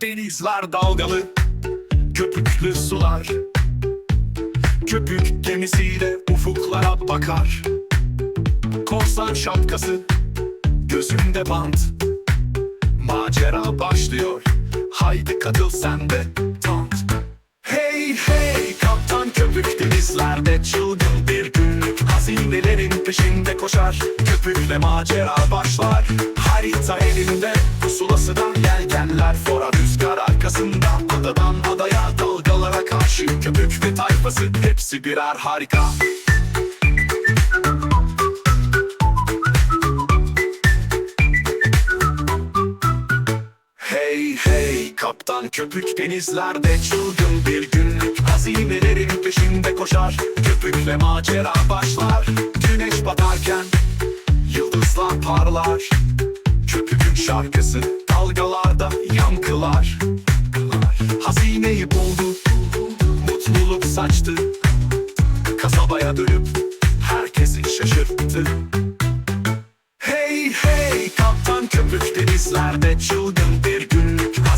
Denizler dalgalı, köpüklü sular. Köpük gemisiyle ufuklara bakar. Korsan şapkası, gözünde bant. Macera başlıyor, haydi katıl sen de tant. Hey hey kaptan köpük denizlerde çılgın bir Hazinelerin peşinde koşar Köpükle macera başlar. Harita elinde pusulası da yelkenler fora. Rüzgar arkasında adadan adaya dalgalara karşı. Köpük ve tayfası hepsi birer harika köpük denizlerde çılgın bir günlük. Hazinelerin peşinde koşar. Köpükle macera başlar. Güneş batarken yıldızlar parlar. Köpükün şarkısı dalgalarda yankılar. Hazineyi buldu. Mutluluk saçtı. Kasabaya dönüp herkesi şaşırttı. Hey hey kaptan köpük denizlerde çılgın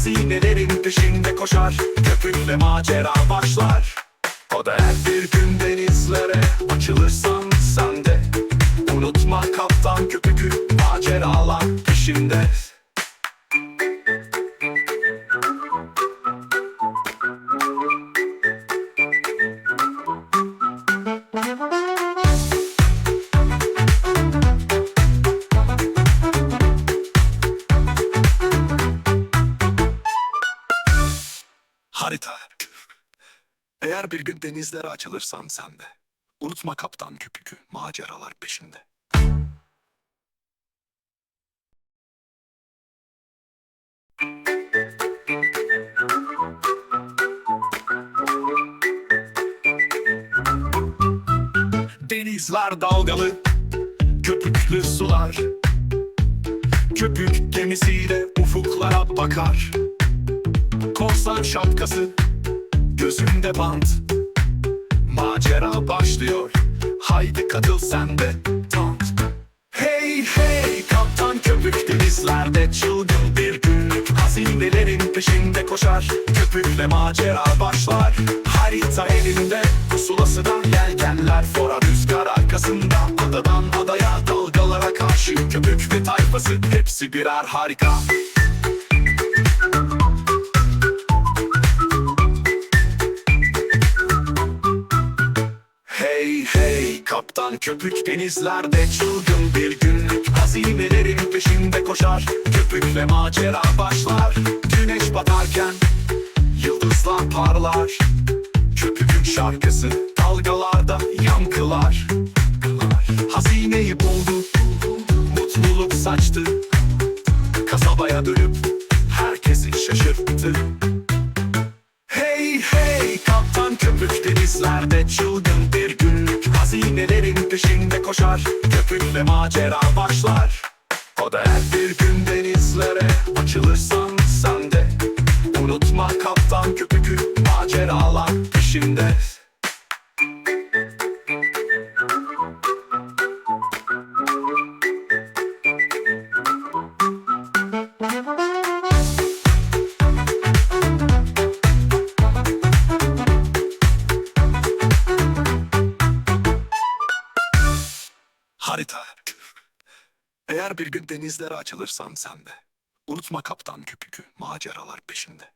Hazinelerin peşinde koşar Köpükle macera başlar. O da her bir gün denizlere açılırsan sen de. Unutma kaptan köpükü maceralar peşinde Harita. Eğer bir gün denizlere açılırsan sen de Unutma kaptan köpükü maceralar peşinde. Denizler dalgalı, köpüklü sular. Köpük gemisiyle ufuklara bakar Korsan şapkası, gözünde bant. Macera başlıyor, haydi katıl sen de tant. Hey hey kaptan köpük denizlerde çılgın bir günlük Hazinelerin peşinde koşar, köpükle macera başlar. Harita elinde, pusulası da yelkenler fora Rüzgar arkasında. Adadan adaya dalgalara karşı Köpük ve tayfası hepsi birer harika köpük denizlerde çılgın bir günlük. Hazinelerin peşinde koşar Köpükle macera başlar. Güneş batarken yıldızlar parlar. Köpükün şarkısı dalgalarda yankılar. Hazineyi buldu Mutluluk saçtı. Kasabaya dönüp herkesi şaşırttı. Hey hey kaptan köpük denizlerde çılgın bir Hazinelerin peşinde koşar Köpükle macera başlar. O da her bir gün denizlere açılırsan sen de Unutma kaptan köpükü maceralar peşinde Harita. Eğer bir gün denizlere açılırsan sen de Unutma kaptan köpükü maceralar peşinde